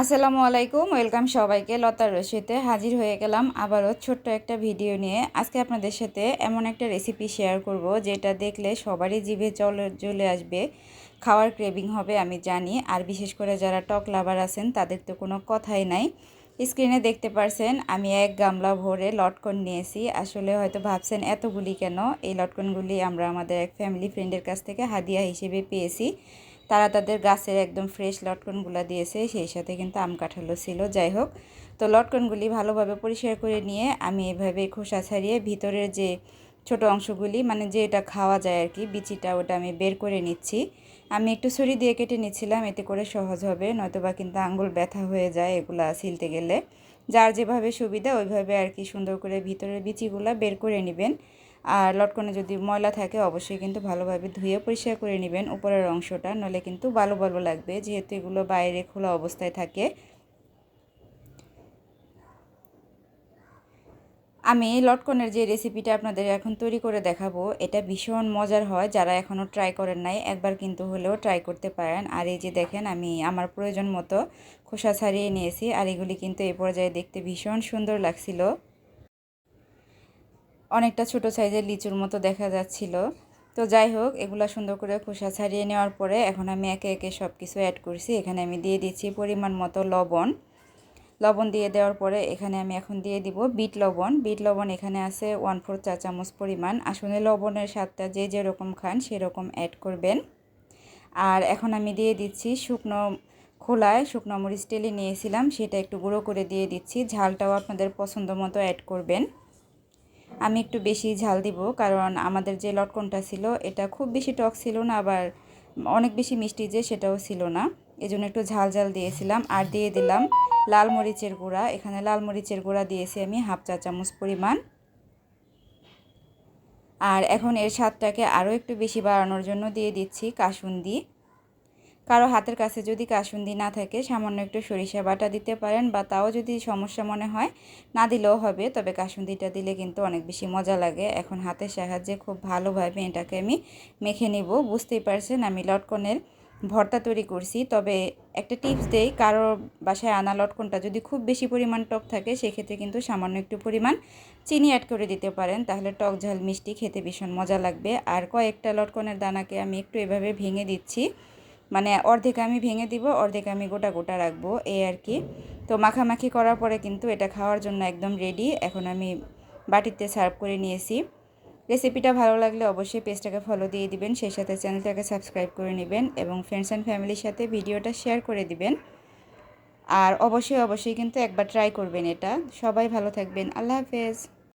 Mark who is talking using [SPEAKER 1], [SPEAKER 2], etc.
[SPEAKER 1] আসসালামু আলাইকুম, ওয়েলকাম সবাইকে। লতার রশিতে হাজির হয়ে গেলাম আবারও ছোট্ট একটা ভিডিও নিয়ে। আজকে আপনাদের সাথে এমন একটা রেসিপি শেয়ার করব, যেটা দেখলে সবারই জিভে চলে চলে আসবে। খাওয়ার ক্রেভিং হবে, আমি জানি। আর বিশেষ করে যারা টক লাভার আছেন, তাদের তো কোনো কথাই নাই। স্ক্রিনে দেখতে পারছেন, আমি এক গামলা ভরে লটকন নিয়েছি। আসলে হয়তো ভাবছেন, এতগুলি কেন? এই লটকনগুলি আমরা আমাদের এক ফ্যামিলি ফ্রেন্ডের কাছ থেকে হাদিয়া হিসেবে পেয়েছি। তারা তাদের গাছের একদম ফ্রেশ লটকনগুলো দিয়েছে, সেই সাথে কিন্তু আম কাঁঠালও ছিল। যাই হোক, তো লটকনগুলি ভালোভাবে পরিষ্কার করে নিয়ে আমি এভাবে খোসা ছাড়িয়ে ভিতরের যে ছোট অংশগুলি মানে যে এটা খাওয়া যায় আর কি, বিচিটা ওটা আমি বের করে নিচ্ছি। আমি একটু ছুরি দিয়ে কেটে নিচ্ছিলাম, এতে করে সহজ হবে, নয়তোবা কিন্তু আঙ্গুল ব্যথা হয়ে যায় এগুলা ছিলতে গেলে। যার যেভাবে সুবিধা, ওইভাবে আর কি সুন্দর করে ভিতরের বিচিগুলা বের করে নেবেন। আর লটকনে যদি ময়লা থাকে, অবশ্যই কিন্তু ভালোভাবে ধুয়ে পরিষ্কার করে নেবেন উপরের অংশটা। নলে কিন্তু বালো বালো লাগবে, যেহেতু এগুলো বাইরে খোলা অবস্থায় থাকে। আমি লটকনের যে রেসিপিটা আপনাদের এখন তৈরি করে দেখাবো, এটা ভীষণ মজার হয়। যারা এখনও ট্রাই করেন নাই, একবার কিন্তু হলেও ট্রাই করতে পারেন। আর এই যে দেখেন, আমি আমার প্রয়োজন মতো খোসা ছাড়িয়ে নিয়েছি, আর এগুলি কিন্তু এই পর্যায়ে দেখতে ভীষণ সুন্দর লাগছিল। অনেকটা ছোট সাইজের লিচুর মতো দেখা যাচ্ছিল। তো যাই হোক, এগুলো সুন্দর করে খোসা ছাড়িয়ে নেওয়ার পরে এখন আমি একে একে সব কিছু অ্যাড করছি। এখানে আমি দিয়ে দিচ্ছি পরিমাণ মতো লবণ। লবণ দিয়ে দেওয়ার পরে এখানে আমি এখন দিয়ে দিব বিট লবণ। বিট লবণ এখানে আছে ওয়ান ফোর চা চামচ পরিমাণ। আসলে লবণের স্বাদটা যে যেরকম খান সেরকম অ্যাড করবেন। আর এখন আমি দিয়ে দিচ্ছি শুকনো খোলায় শুকনো মরিচ টেলে নিয়েছিলাম, সেটা একটু গুঁড়ো করে দিয়ে দিচ্ছি। ঝালটাও আপনাদের পছন্দ মতো অ্যাড করবেন। আমি একটু বেশি ঝাল দিব, কারণ আমাদের যে লটকনটা ছিল, এটা খুব বেশি টক ছিল না, আবার অনেক বেশি মিষ্টি যে সেটাও ছিল না। এজন্য একটু ঝাল ঝাল দিয়েছিলাম আর দিয়ে দিলাম লাল মরিচের গুঁড়া। এখানে লাল মরিচের গুঁড়া দিয়েছি আমি হাফ চা চামচ পরিমাণ। আর এখন এর স্বাদটাকে আরও একটু বেশি বাড়ানোর জন্য দিয়ে দিচ্ছি কাসুন্দি। কারও হাতের কাছে যদি কাসুন্দি না থাকে, সামান্য একটু সরিষা বাটা দিতে পারেন বা তাও যদি সমস্যা মনে হয়, না দিলেও হবে। তবে কাসুন্দিটা দিলে কিন্তু অনেক বেশি মজা লাগে। এখন হাতের সাহায্যে খুব ভালোভাবে এটাকে আমি মেখে নিব। বুঝতেই পারছেন, আমি লটকনের ভর্তা তৈরি করছি। তবে একটা টিপস দেই, কারও বাসায় আনা লটকনটা যদি খুব বেশি পরিমাণ টক থাকে, সেক্ষেত্রে কিন্তু সামান্য একটু পরিমাণ চিনি অ্যাড করে দিতে পারেন। তাহলে টক ঝাল মিষ্টি খেতে ভীষণ মজা লাগবে। আর কয়েকটা লটকনের দানাকে আমি একটু এভাবে ভেঙে দিচ্ছি। মানে অর্ধেক আমি ভেঙে দিব, অর্ধেক আমি গোটা গোটা রাখব, এই আর কি। তো মাখামাখি করার পরে কিন্তু এটা খাওয়ার জন্য একদম রেডি এখন আমি বাটিতে সার্ভ করে নিয়েছি। রেসিপিটা ভালো লাগলে অবশ্যই পেজটাকে ফলো দিয়ে দিবেন, সেই সাথে চ্যানেলটাকে সাবস্ক্রাইব করে নেবেন এবং ফ্রেন্ডস অ্যান্ড ফ্যামিলির সাথে ভিডিওটা শেয়ার করে দিবেন। আর অবশ্যই অবশ্যই কিন্তু একবার ট্রাই করবেন এটা। সবাই ভালো থাকবেন। আল্লাহ হাফেজ।